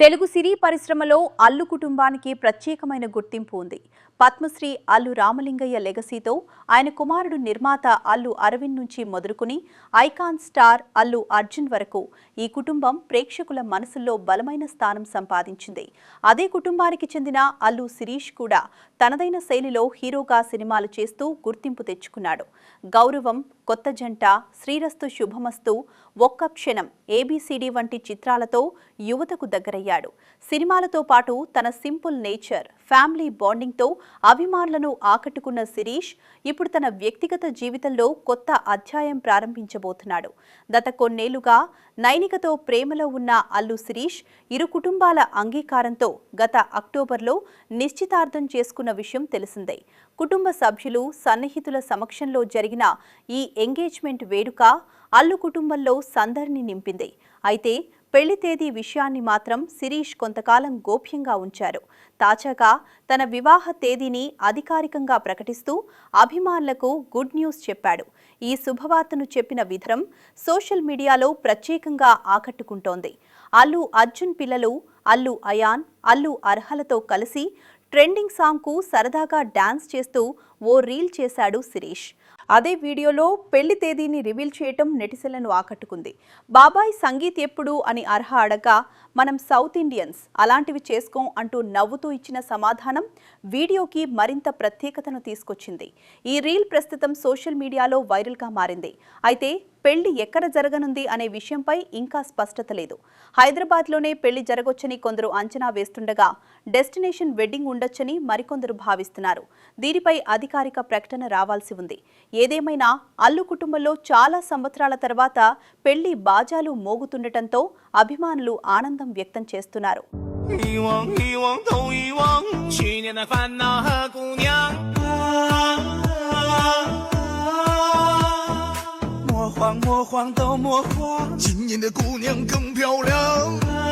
తెలుగు సినీ పరిశ్రమలో అల్లు కుటుంబానికి ప్రత్యేకమైన గుర్తింపు ఉంది. పద్మశ్రీ అల్లు రామలింగయ్య లెగసీతో ఆయన కుమారుడు నిర్మాత అల్లు అరవింద్ నుంచి మొదలుకుని ఐకాన్ స్టార్ అల్లు అర్జున్ వరకు ఈ కుటుంబం ప్రేక్షకుల మనసుల్లో బలమైన స్థానం సంపాదించింది. అదే కుటుంబానికి చెందిన అల్లు శిరీష్ కూడా తనదైన శైలిలో హీరోగా సినిమాలు చేస్తూ గుర్తింపు తెచ్చుకున్నాడు. గౌరవం కొత్త జంట శ్రీరస్తు శుభమస్తు ఒక్క క్షణం ఏబీసీడీ వంటి చిత్రాలతో యువతకు దగ్గరయ్యాడు. సినిమాలతో పాటు తన సింపుల్ నేచర్ ఫ్యామిలీ బాండింగ్తో అభిమానులను ఆకట్టుకున్న శిరీష్ ఇప్పుడు తన వ్యక్తిగత జీవితంలో కొత్త అధ్యాయం ప్రారంభించబోతున్నాడు. గత కొన్నేళ్ళుగా నైనికతో ప్రేమలో ఉన్న అల్లు శిరీష్ ఇరు కుటుంబాల అంగీకారంతో గత అక్టోబర్లో నిశ్చితార్థం చేసుకున్న విషయం తెలిసిందే. కుటుంబ సభ్యులు సన్నిహితుల సమక్షంలో జరిగిన ఈ ఎంగేజ్మెంట్ వేడుక అల్లు కుటుంబంలో సందడిని నింపింది. అయితే పెళ్ళి తేదీ విషయాన్ని మాత్రం శిరీష్ కొంతకాలం గోప్యంగా ఉంచారు. తాజాగా తన వివాహ తేదీని అధికారికంగా ప్రకటిస్తూ అభిమానులకు గుడ్ న్యూస్ చెప్పాడు. ఈ శుభవార్తను చెప్పిన విధం సోషల్ మీడియాలో ప్రత్యేకంగా ఆకట్టుకుంటోంది. అల్లు అర్జున్ పిల్లలు అల్లు అయాన్ అల్లు అర్హలతో కలిసి ట్రెండింగ్ సాంగ్కు సరదాగా డాన్స్ చేస్తూ ఓ రీల్ చేశాడు శిరీష్. అదే వీడియోలో పెళ్ళి తేదీని రివీల్ చేయటం నెటిసెలను ఆకట్టుకుంది. బాబాయ్ సంగీత్ ఎప్పుడు అని అర్హ అడగా మనం సౌత్ ఇండియన్స్ అలాంటివి చేసుకోం అంటూ నవ్వుతూ ఇచ్చిన సమాధానం వీడియోకి మరింత ప్రత్యేకతను తీసుకొచ్చింది. ఈ రీల్ ప్రస్తుతం సోషల్ మీడియాలో వైరల్గా మారింది. అయితే పెళ్ళి ఎక్కడ జరగనుంది అనే విషయంపై ఇంకా స్పష్టత లేదు. హైదరాబాద్లోనే పెళ్ళి జరగొచ్చని కొందరు అంచనా వేస్తుండగా డెస్టినేషన్ వెడ్డింగ్ ఉండొచ్చని మరికొందరు భావిస్తున్నారు. దీనిపై అధికారిక ప్రకటన రావాల్సి ఉంది. ఏదేమైనా అల్లు కుటుంబంలో చాలా సంవత్సరాల తర్వాత పెళ్ళి బాజాలు మోగుతుండటంతో అభిమానులు ఆనందం వ్యక్తం చేస్తున్నారు. 遗